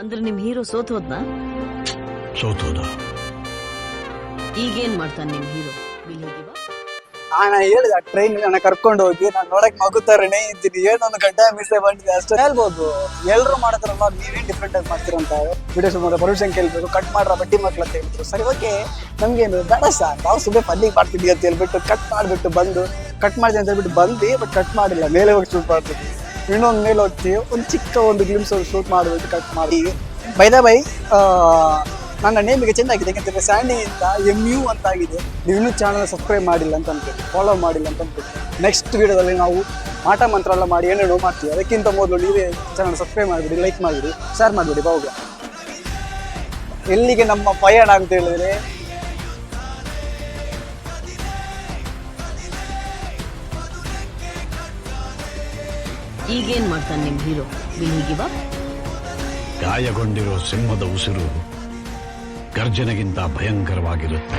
ಅಂದ್ರೆ ನಿಮ್ ಹೀರೋ ಸೋತ್ ಹೋದ್ನಾ? ಸೋತೋದ ಈಗೇನ್ ಮಾಡ್ತಾನೆ ನಿಮ್ ಹೀರೋ? ಬಿಲ್ ಹೇಗಿವ ಆ ನಾ ಹೇಳಿದ ಟ್ರೈನ್ ನನ್ನ ಕರ್ಕೊಂಡು ಹೋಗಿ ನಾನು ನೋಡಕ್ ಮಗು ತರನೇ ಇದ್ದೀನಿ. ಏನೊಂದು ಗಡ್ಡ ಮೀಸೆ ಬಂದಿದೆ ಅಷ್ಟೇ. ಹೇಳ್ಬೋದು. ಎಲ್ಲರೂ ಮಾಡ್ತಾರಲ್ಲ ನೀವೇನ್ ಡಿಫ್ರೆಂಟ್ ಆಗಿ ಮಾಡ್ತೀರಂತ ವಿಡಿಯೋ ಸುಮಾರು ಪರ್ಮಿಷನ್ ಕೇಳ್ಬೇಕು ಕಟ್ ಮಾಡ್ರ ಬಡ್ಡಿ ಮಕ್ಳು ಅಂತ ಹೇಳ್ತಾರೆ ಸರಿ ಓಕೆ ನಮ್ಗೇನು ಬೇಡ ಸರ್ ನಾವು ಸುಮ್ಮನೆ ಫನ್ನಿಗೆ ಮಾಡ್ತಿದ್ವಿ ಅಂತ ಹೇಳ್ಬಿಟ್ಟು ಕಟ್ ಮಾಡಿಬಿಟ್ಟು ಬಂದು ಕಟ್ ಮಾಡಿದೆ ಅಂತ ಹೇಳ್ಬಿಟ್ಟು ಬಂದು ಬಟ್ ಕಟ್ ಮಾಡಿಲ್ಲ. ಮೇಲೆ ಹೋಗಿ ಶೂಟ್ ಮಾಡ್ತಿದ್ವಿ ಇನ್ನೊಂದು ಮೇಲೆ ಹೋಗ್ತೀವಿ ಒಂದು ಚಿಕ್ಕ ಒಂದು ಗ್ಲಿಮ್ಸ್ ಶೂಟ್ ಮಾಡಿಬಿಟ್ಟು ಕಟ್ ಮಾಡಿ ಬೈದ ಬೈ ನನ್ನ ನೇಮಿಗೆ ಚೆನ್ನಾಗಿದೆ ಯಾಕಂದ್ರೆ ಸ್ಯಾಂಡಿ ಅಂತ ಎಂ ಯು ಅಂತ ಆಗಿದೆ ನೀವು ಇನ್ನೂ ಚಾನಲ್ ಸಬ್ಸ್ಕ್ರೈಬ್ ಮಾಡಿಲ್ಲ ಅಂತ ಅನ್ಕೊಳ್ಳಿ ಫಾಲೋ ಮಾಡಿಲ್ಲ ಅಂತ ನೆಕ್ಸ್ಟ್ ವೀಡಿಯೋದಲ್ಲಿ ನಾವು ಆಟ ಮಂತ್ರ ಎಲ್ಲ ಮಾಡಿ ಏನೇನೋ ಮಾಡ್ತೀವಿ. ಅದಕ್ಕಿಂತ ಮೊದಲು ನೀವೇ ಚಾನಲ್ ಸಬ್ಸ್ಕ್ರೈಬ್ ಮಾಡಿಬಿಡಿ ಲೈಕ್ ಮಾಡಿಬಿಡಿ ಶೇರ್ ಮಾಡಿಬಿಡಿ ಬಾವುಗ ಎಲ್ಲಿಗೆ ನಮ್ಮ ಪಯಣ ಅಂತ ಹೇಳಿದ್ರೆ ಈಗೇನ್ ಮಾಡ್ತಾನೆ ನಿಮ್ ಹೀರೋ? ಗಿವ ಗಾಯಗೊಂಡಿರೋ ಸಿಂಹದ ಉಸಿರು ಗರ್ಜನೆಗಿಂತ ಭಯಂಕರವಾಗಿರುತ್ತೆ.